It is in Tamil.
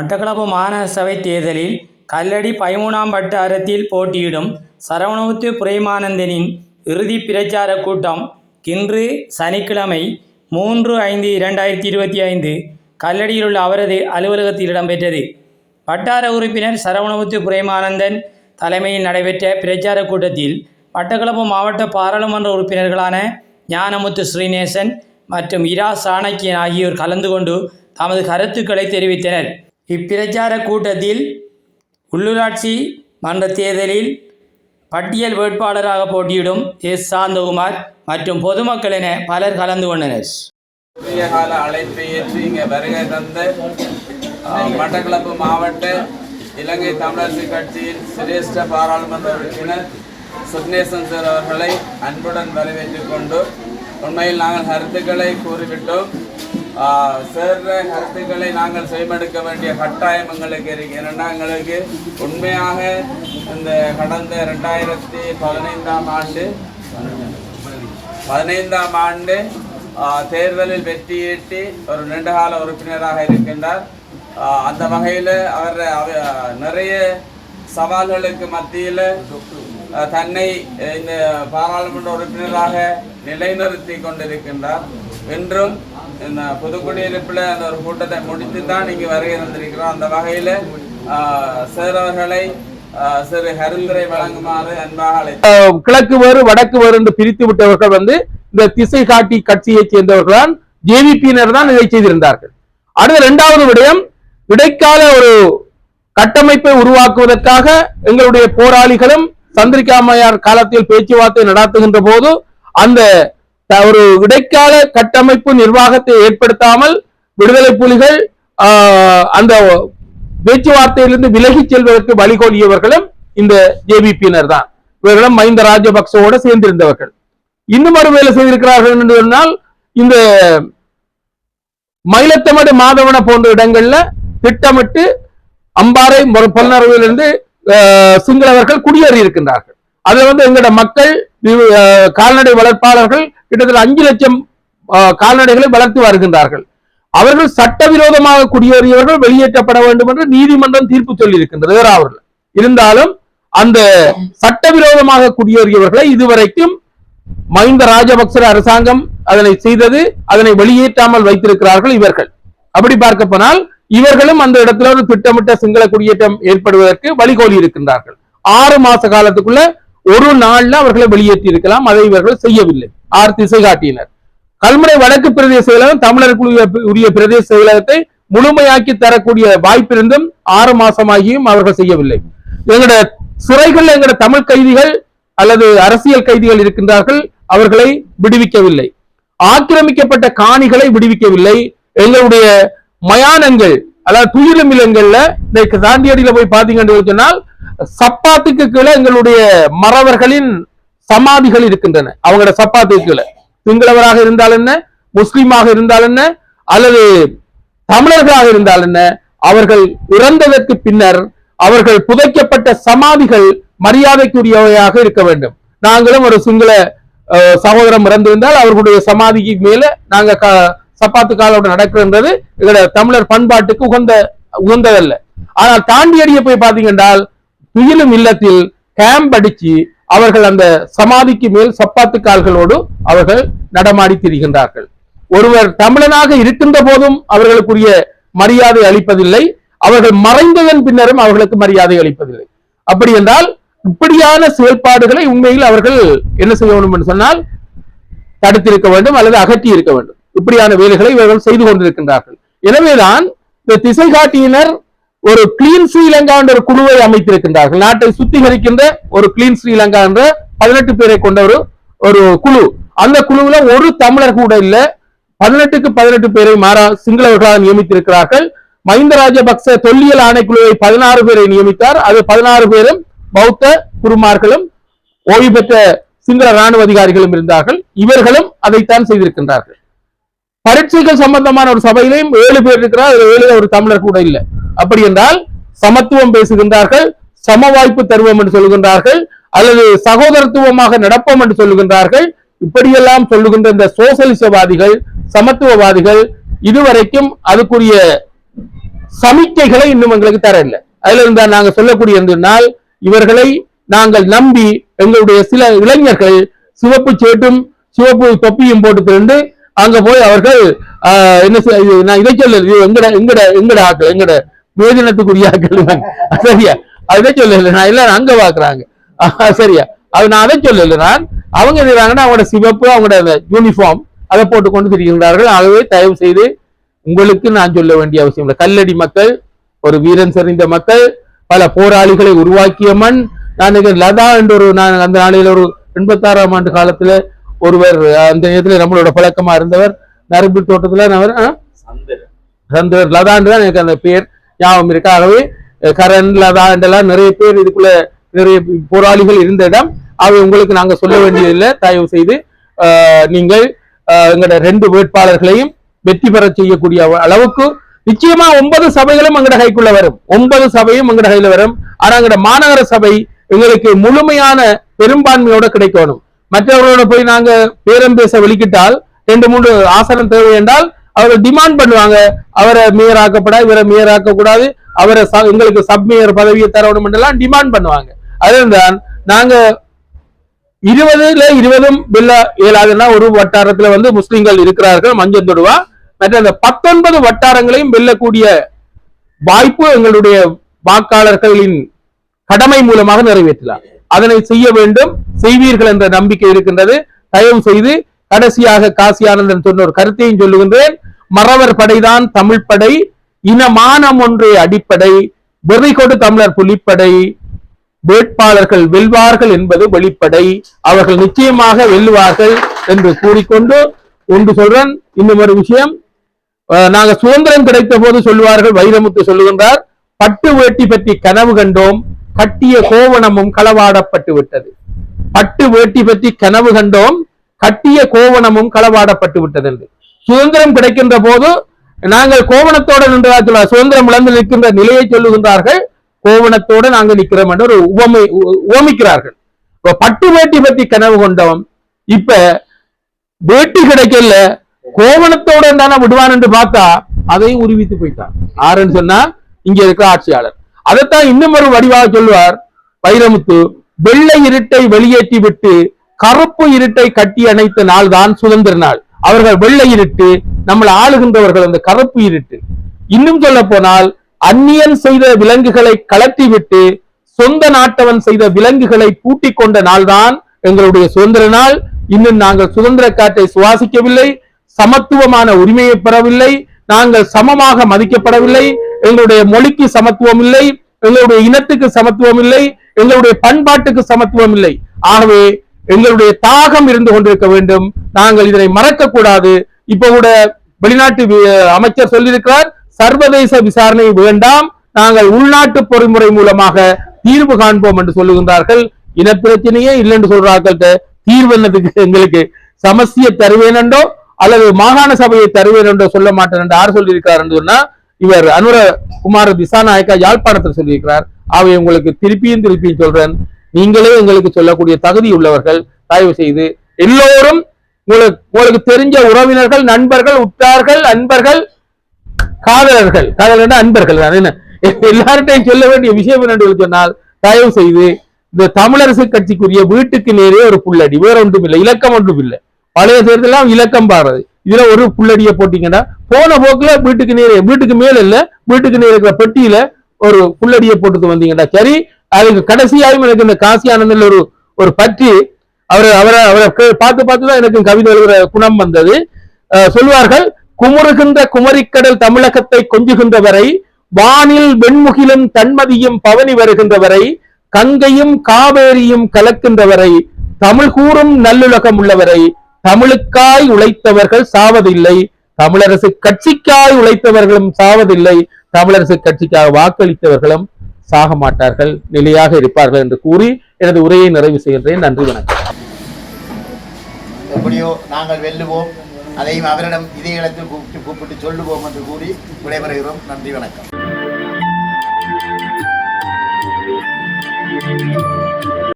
மட்டக்களப்பு மாநகரசபை தேர்தலில் கல்லடி பதிமூணாம் வட்டாரத்தில் போட்டியிடும் சரவணமுத்து பிரேமானந்தனின் இறுதி பிரச்சார கூட்டம் இன்று சனிக்கிழமை மூன்று ஐந்து இரண்டாயிரத்தி இருபத்தி ஐந்து கல்லடியில் உள்ள அவரது அலுவலகத்தில் இடம்பெற்றது. வட்டார உறுப்பினர் சரவணமுத்து பிரேமானந்தன் தலைமையில் நடைபெற்ற பிரச்சார கூட்டத்தில் மட்டக்களப்பு மாவட்ட பாராளுமன்ற உறுப்பினர்களான ஞானமுத்து ஸ்ரீநேசன் மற்றும் இரா சாணக்கியன் ஆகியோர் கலந்து கொண்டு தமது கருத்துக்களை தெரிவித்தனர். இப்பிரச்சார கூட்டத்தில் உள்ளூராட்சி மன்ற தேர்தலில் பட்டியல் வேட்பாளராக போட்டியிடும் எஸ். சாந்தகுமார் மற்றும் பொதுமக்கள் என பலர் கலந்து கொண்டனர். குறுகிய கால அழைப்பை ஏற்று இங்கே வருகை தந்த மட்டக்களப்பு மாவட்ட இலங்கை தமிழரசு கட்சியின் சிரேஷ்ட பாராளுமன்ற உறுப்பினர் சுக்னேசன் சார் அவர்களை அன்புடன் வரவேற்றுக் கொண்டு உண்மையில் நாங்கள் கருத்துக்களை கூறிவிட்டோம். சேர்ற கருத்துக்களை நாங்கள் செய்மெடுக்க வேண்டிய கட்டாயம் எங்களுக்கு இருக்கு. ஏன்னா எங்களுக்கு உண்மையாக இந்த கடந்த ரெண்டாயிரத்தி பதினைந்தாம் ஆண்டு பதினைந்தாம் ஆண்டு தேர்தலில் வெற்றியீட்டி ஒரு நீண்டகால உறுப்பினராக இருக்கின்றார். அந்த வகையில் அவர் அவ- நிறைய சவால்களுக்கு மத்தியில் தன்னை இந்த பாராளுமன்ற உறுப்பினராக நிலைநிறுத்தி கொண்டிருக்கின்றார். என்றும் இந்த புதுக்குடியிருப்பில் அந்த ஒரு கூட்டத்தை முடித்து தான் இங்கு வருகை தந்திருக்கிறோம். அந்த வகையில் சார் அவர்களை ஆ, சிறு கருந்துரை வழங்குமாறு அன்பாக அழைத்து கிழக்கு வேறு வடக்கு வேறு என்று பிரித்து விட்டவர்கள் வந்து இந்த திசை காட்டி கட்சியைச் சேர்ந்தவர்கள் தான் ஜேவிபியினர் தான் இதை செய்திருந்தார்கள். அடுத்த இரண்டாவது விடயம் இடைக்கால ஒரு கட்டமைப்பை உருவாக்குவதற்காக எங்களுடைய போராளிகளும் சந்திரிகாமையார் காலத்தில் பேச்சுவார்த்தை நடத்துகின்ற போது அந்த ஒரு இடைக்கால கட்டமைப்பு நிர்வாகத்தை ஏற்படுத்தாமல் விடுதலை புலிகள் ஆஹ், அந்த பேச்சுவார்த்தையிலிருந்து விலகி செல்வதற்கு வழிகோலியவர்களும் இந்த ஜேபிபியினர் தான். இவர்களும் மஹிந்த ராஜபக்சவோடு சேர்ந்திருந்தவர்கள். இன்னும் ஒரு வேலை செய்திருக்கிறார்கள் என்று சொன்னால் இந்த மயிலத்தமடு மாதவன போன்ற இடங்கள்ல திட்டமிட்டு அம்பாறை மொர- அஹ், சிங்களவர்கள் குடியேறி இருக்கின்றார்கள் அதுல வந்து எங்களோட மக்கள் கால்நடை வளர்ப்பாளர்கள் கிட்டத்தட்ட அஞ்சு லட்சம் கால்நடைகளை வளர்த்து வருகின்றார்கள். அவர்கள் சட்டவிரோதமாக குடியேறியவர்கள் வெளியேற்றப்பட வேண்டும் என்று நீதிமன்றம் தீர்ப்பு சொல்லியிருக்கின்றது. அவர்கள் இருந்தாலும் அந்த சட்டவிரோதமாக குடியேறியவர்களை இதுவரைக்கும் மஹிந்த ராஜபக்ச அரசாங்கம் அதனை செய்தது அதனை வெளியேற்றாமல் வைத்திருக்கிறார்கள் இவர்கள். அப்படி பார்க்க போனால் இவர்களும் அந்த இடத்துல ஒரு திட்டமிட்ட சிங்கள குடியேற்றம் ஏற்படுவதற்கு வழிகோலி இருக்கின்றார்கள். ஆறு மாச காலத்துக்குள்ள ஒரு நாள்ல அவர்களை வெளியேற்றி இருக்கலாம் அதை இவர்கள் செய்யவில்லை. ஆர் திசை காட்டினர் கல்முனை வடக்கு பிரதேச செயலகம் தமிழருக்கு உரிய- பிரதேச செயலகத்தை முழுமையாக்கி தரக்கூடிய வாய்ப்பிருந்தும் ஆறு மாசமாகியும் அவர்கள் செய்யவில்லை. எங்களோட சிறைகள் எங்களோட தமிழ் கைதிகள் அல்லது அரசியல் கைதிகள் இருக்கின்றார்கள் அவர்களை விடுவிக்கவில்லை. ஆக்கிரமிக்கப்பட்ட காணிகளை விடுவிக்கவில்லை. எங்களுடைய மயானங்கள் அதாவது துயிலும் இல்லங்கள்ல இந்த தாண்டியடியில போய் பாத்தீங்கன்னு சொன்னால் சப்பாத்துக்கு கீழே எங்களுடைய மறவர்களின் சமாதிகள் இருக்கின்றன. அவங்களோட சப்பாத்துக்கு சிங்களவராக இருந்தால் என்ன? முஸ்லீமாக இருந்தால் என்ன? அல்லது தமிழர்களாக இருந்தால் என்ன? அவர்கள் இறந்ததற்கு பின்னர் அவர்கள் புதைக்கப்பட்ட சமாதிகள் மரியாதைக்குரியவையாக இருக்க வேண்டும். நாங்களும் ஒரு சிங்கள சகோதரம் இறந்திருந்தால் அவர்களுடைய சமாதிக்கு மேல நாங்க க- சப்பாத்து காலோட நடக்கிறது எங்களோட தமிழர் பண்பாட்டுக்கு உகந்த உகந்ததல்ல. ஆனால் தாண்டி அடிய போய் பாத்தீங்கன்னா துயிலும் இல்லத்தில் கேம்ப் அடிச்சு அவர்கள் அந்த சமாதிக்கு மேல் சப்பாத்து கால்களோடு அவர்கள் நடமாடி திரிகின்றார்கள். ஒருவர் தமிழனாக இருக்கின்ற போதும் அவர்களுக்குரிய மரியாதை அளிப்பதில்லை. அவர்கள் மறைந்ததன் பின்னரும் அவர்களுக்கு மரியாதை அளிப்பதில்லை. அப்படி என்றால் இப்படியான செயல்பாடுகளை உண்மையில் அவர்கள் என்ன செய்ய வேண்டும் என்று சொன்னால் தடுத்திருக்க வேண்டும் அல்லது அகற்றி இருக்க வேண்டும். இப்படியான வேலைகளை இவர்கள் செய்து கொண்டிருக்கின்றார்கள். எனவேதான் இந்த திசை காட்டியினர் ஒரு கிளீன் ஸ்ரீலங்கா என்ற ஒரு குழுவை அமைத்திருக்கின்றார்கள். நாட்டை சுத்திகரிக்கின்ற ஒரு கிளீன் ஸ்ரீலங்கா என்ற பதினெட்டு பேரை கொண்ட ஒரு ஒரு குழு. அந்த குழுவுல ஒரு தமிழர் கூட இல்ல. பதினெட்டுக்கு பதினெட்டு பேரை மாறா சிங்களவர்களாக நியமித்திருக்கிறார்கள். மஹிந்த ராஜபக்ச தொல்லியல் ஆணைக்குழுவை பதினாறு பேரை நியமித்தார். அது பதினாறு பேரும் பௌத்த குருமார்களும் ஓய்வு பெற்ற சிங்கள ராணுவ அதிகாரிகளும் இருந்தார்கள். இவர்களும் அதைத்தான் செய்திருக்கின்றார்கள். பரீட்சைகள் சம்பந்தமான ஒரு சபையிலையும் ஏழு பேர் இருக்கிறார். ஏழு ஒரு தமிழர் கூட இல்லை. அப்படி என்றால் சமத்துவம் பேசுகின்றார்கள் சம வாய்ப்பு தருவோம் என்று சொல்லுகின்றார்கள் அல்லது சகோதரத்துவமாக நடப்போம் என்று சொல்லுகின்றார்கள் இப்படியெல்லாம் சொல்லுகின்ற இந்த சோசலிசவாதிகள் சமத்துவவாதிகள் இதுவரைக்கும் அதுக்குரிய சமிக்கைகளை இன்னும் எங்களுக்கு தரல அதுல இருந்தா நாங்க சொல்லக்கூடிய என்றால் இவர்களை நாங்கள் நம்பி எங்களுடைய சில இளைஞர்கள் சிவப்பு சேட்டும் சிவப்பு தொப்பியும் போட்டு திரண்டு அங்க போய் அவர்கள் ஆஹ், என்ன செய்ய- நான் இதை சொல்ல எங்கட எங்கட எங்கட ஆக்கள் எங்கட இவங்க. சரியா? அதை சொல்லல. நான் எல்லாம் அங்க பாக்குறாங்க. சரியா? அது நான் அதை சொல்லல. நான் அவங்க என்ன செய்றாங்கன்னா அவங்களோட சிவப்பு அவங்களோட யூனிஃபார்ம் அதை போட்டுக்கொண்டு திரிகின்றார்கள். ஆகவே தயவு செய்து உங்களுக்கு நான் சொல்ல வேண்டிய அவசியம் இல்லை. கல்லடி மக்கள் ஒரு வீரன் செறிந்த மக்கள் பல போராளிகளை உருவாக்கிய மண் நான் லதா என்ற ஒரு நான் அந்த நாளையில ஒரு எண்பத்தாறாம் ஆண்டு காலத்துல ஒருவர் அந்த நேரத்துல நம்மளோட பழக்கமா இருந்தவர் நரம்பு தோட்டத்துல அவர்? சந்திரன். சந்தர் லதான்னு தான் எனக்கு அந்த பேர். ஞாபகம் இருக்கா ஆகவே அஹ், கரண் லதா என்றெல்லாம் நிறைய பேர் இதுக்குள்ள நிறைய போராளிகள் இருந்த இடம். அவை உங்களுக்கு நாங்க சொல்ல வேண்டியதில்லை. தயவு செய்து நீங்கள் எங்களோட ரெண்டு வேட்பாளர்களையும் வெற்றி பெற செய்யக்கூடிய அளவுக்கு நிச்சயமா ஒன்பது சபைகளும் எங்கட கைக்குள்ள வரும். ஒன்பது சபையும் எங்கட கையில வரும். ஆனா எங்கட மாநகர சபை எங்களுக்கு முழுமையான பெரும்பான்மையோட கிடைக்கணும். மற்றவர்களோட போய் நாங்க பேரம் பேச வெளிக்கிட்டால் ரெண்டு மூன்று ஆசனம் தேவை என்றால் அவர்கள் டிமாண்ட் பண்ணுவாங்க. அவரை மேயர் ஆக்கப்படா இவரை மேயர் கூடாது அவரை எங்களுக்கு சப் மேயர் பதவியை தரணும் எல்லாம் டிமாண்ட் பண்ணுவாங்க. அதுதான் நாங்க இருபதுல இருபதும் வெல்ல இயலாதுன்னா ஒரு வட்டாரத்துல வந்து முஸ்லிம்கள் இருக்கிறார்கள் மஞ்சள் தொடுவா. மற்ற அந்த பத்தொன்பது வட்டாரங்களையும் வெல்லக்கூடிய வாய்ப்பு எங்களுடைய வாக்காளர்களின் கடமை மூலமாக நிறைவேற்றலாம். அதனை செய்ய வேண்டும். செய்வீர்கள் என்ற நம்பிக்கை இருக்கின்றது. தயவு செய்து கடைசியாக காசி ஆனந்தன் சொன்ன ஒரு கருத்தையும் சொல்லுகின்றேன். மறவர் படைதான் தமிழ் படை இனமானம் ஒன்றே அடிப்படை வெறிகொடு தமிழர் புலிப்படை வேட்பாளர்கள் வெல்வார்கள் என்பது வெளிப்படை அவர்கள் நிச்சயமாக வெல்லுவார்கள் என்று கூறிக்கொண்டு ஒன்று சொல்றேன். இன்னும் ஒரு விஷயம். நாங்க சுதந்திரம் கிடைத்த போது சொல்லுவார்கள் வைரமுத்து சொல்லுகின்றார் பட்டு வேட்டி பற்றி கனவு கண்டோம் கட்டிய கோவணமும் களவாடப்பட்டு விட்டது. பட்டு வேட்டி பற்றி கனவு கண்டோம் கட்டிய கோவணமும் களவாடப்பட்டு விட்டது என்று. சுதந்திரம் கிடைக்கின்ற போது நாங்கள் கோவணத்தோடு நின்றதா சுதந்திரம் இழந்து நிற்கின்ற நிலையை சொல்லுகின்றார்கள். கோவணத்தோடு நாங்கள் நிற்கிறோம் என்று ஒரு உவமை உ- உவமிக்கிறார்கள். இப்ப பட்டு வேட்டி பற்றி கனவு கொண்டோம் இப்ப வேட்டி கிடைக்கல கோவணத்தோட தானே விடுவான் என்று பார்த்தா அதையும் உருவித்து போயிட்டான். ஆறுன்னு சொன்னா இங்க இருக்கிற ஆட்சியாளர். அதைத்தான் இன்னும் ஒரு வடிவாக சொல்லுவார். வைரமுத்து வெள்ளை இருட்டை வெளியேற்றி விட்டு கருப்பு இருட்டை கட்டி அணைத்த நாள் தான் சுதந்திர நாள். அவர்கள் வெள்ளை இருட்டு நம்மளை ஆளுகின்றவர்கள் அந்த கருப்பு இருட்டு. இன்னும் சொல்ல போனால் அந்நியன் செய்த விலங்குகளை கலட்டி விட்டு சொந்த நாட்டவன் செய்த விலங்குகளை பூட்டி கொண்ட நாள்தான் எங்களுடைய சுதந்திர நாள். இன்னும் நாங்கள் சுதந்திர காற்றை சுவாசிக்கவில்லை சமத்துவமான உரிமையை பெறவில்லை நாங்கள் சமமாக மதிக்கப்படவில்லை எங்களுடைய மொழிக்கு சமத்துவம் இல்லை எங்களுடைய இனத்துக்கு சமத்துவம் இல்லை எங்களுடைய பண்பாட்டுக்கு சமத்துவம் இல்லை ஆகவே எங்களுடைய தாகம் இருந்து கொண்டிருக்க வேண்டும். நாங்கள் இதனை மறக்க கூடாது இப்ப கூட வெளிநாட்டு அமைச்சர் சொல்லியிருக்கிறார் சர்வதேச விசாரணை வேண்டாம். நாங்கள் உள்நாட்டு பொறிமுறை மூலமாக தீர்வு காண்போம் என்று சொல்லுகின்றார்கள். இனப்பிரச்சனையே இல்லை என்று சொல்றார்கள் தீர்வு என்னதுக்கு? எங்களுக்கு சமஸ்திய தருவேனண்டோ அல்லது மாகாண சபையை தருவேன் என்றோ சொல்ல மாட்டேன் என்று யார் சொல்லியிருக்கார் என்று சொன்னா இவர் அனுர குமார திசாநாயக்கா யாழ்ப்பாணத்தில் சொல்லியிருக்கிறார். அவை உங்களுக்கு திருப்பியும் திருப்பியும் சொல்றேன். நீங்களே எங்களுக்கு சொல்லக்கூடிய தகுதி உள்ளவர்கள் தயவு செய்து எல்லோரும் உங்களுக்கு உங்களுக்கு தெரிஞ்ச உறவினர்கள் நண்பர்கள் உற்றார்கள் அன்பர்கள் காதலர்கள். காதலர் அன்பர்கள் தான். என்ன? எல்லார்ட்டையும் சொல்ல வேண்டிய விஷயம் என்று சொன்னால் தயவு செய்து இந்த தமிழரசு கட்சிக்குரிய வீட்டுக்கு நேரே ஒரு புள்ளடி வேற ஒன்றும் இல்லை. இலக்கம் ஒன்றும் இல்லை. பழைய தேர்தலாம் இலக்கம் பாடுறது இதுல ஒரு புள்ளடியை போட்டீங்கன்னா போன போக்குல வீட்டுக்கு நேரே வீட்டுக்கு மேல இல்ல வீட்டுக்கு நேர இருக்கிற பெட்டியில ஒரு புள்ளடியை போட்டுட்டு வந்தீங்கன்னா சரி அதுக்கு கடைசியாயும் எனக்கு இந்த காசி ஆனந்தில் ஒரு ஒரு பற்றி அவர் அவரை அவரை பார்த்து பார்த்து தான் எனக்கு கவிதை எழுதுற குணம் வந்தது. சொல்வார்கள் குமுறுகின்ற குமரிக்கடல் தமிழகத்தை கொஞ்சுகின்ற வரை வானில் வெண்முகிலும் தன்மதியும் பவனி வருகின்ற வரை கங்கையும் காவேரியும் கலக்கின்ற வரை தமிழ் கூறும் நல்லுலகம் உள்ளவரை தமிழுக்காய் உழைத்தவர்கள் சாவதில்லை தமிழரசு கட்சிக்காய் உழைத்தவர்களும் சாவதில்லை தமிழரசு கட்சிக்காக வாக்களித்தவர்களும் சாக மாட்டார்கள் நிலையாக இருப்பார்கள் என்று கூறி எனது உரையை நிறைவு செய்கின்றேன். நன்றி வணக்கம். எப்படியோ நாங்கள் வெல்லுவோம். அதையும் அவரிடம் இதே இடத்தில் கூப்பிட்டு கூப்பிட்டு சொல்லுவோம் என்று கூறி விடைபெறுகிறோம். நன்றி வணக்கம்.